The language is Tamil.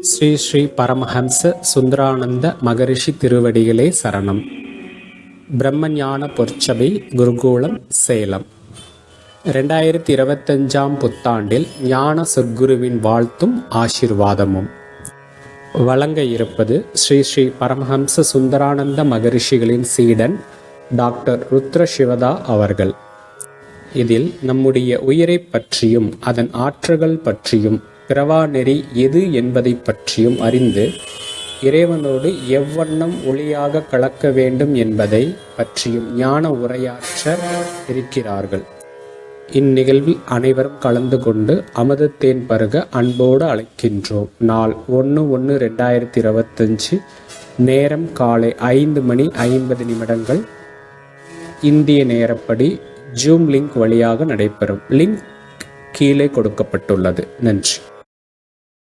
ஸ்ரீ ஸ்ரீ பரமஹம்ச சுந்தரானந்த மகரிஷி திருவடிகளே சரணம். பிரம்மஞான பொற்சபை குருகூலம் சேலம். ரெண்டாயிரத்தி இருபத்தஞ்சாம் புத்தாண்டில் ஞான சத்குருவின் வாழ்த்தும் ஆசிர்வாதமும். வழங்க இருப்பது ஸ்ரீ ஸ்ரீ பரமஹம்ச சுந்தரானந்த மகரிஷிகளின் சீடன் டாக்டர் ருத்ர சிவதா அவர்கள். இதில் நம்முடைய உயிரை பற்றியும் அதன் ஆற்றல்கள் பற்றியும் பிறவா நெறி எது என்பதை பற்றியும் அறிந்து இறைவனோடு எவ்வண்ணம் ஒளியாக கலக்க வேண்டும் என்பதை பற்றியும் ஞான உரையாற்ற இருக்கிறார்கள். இந்நிகழ்வில் அனைவரும் கலந்து கொண்டு அமுதத்தேன் பருக அன்போடு அழைக்கின்றோம். நாள் ஒன்று ஒன்று ரெண்டாயிரத்தி இருபத்தஞ்சு நேரம் காலை ஐந்து மணி ஐம்பது நிமிடங்கள். இந்திய நேரப்படி ஜூம் லிங்க் வழியாக நடைபெறும். லிங்க் கீழே கொடுக்கப்பட்டுள்ளது. நன்றி.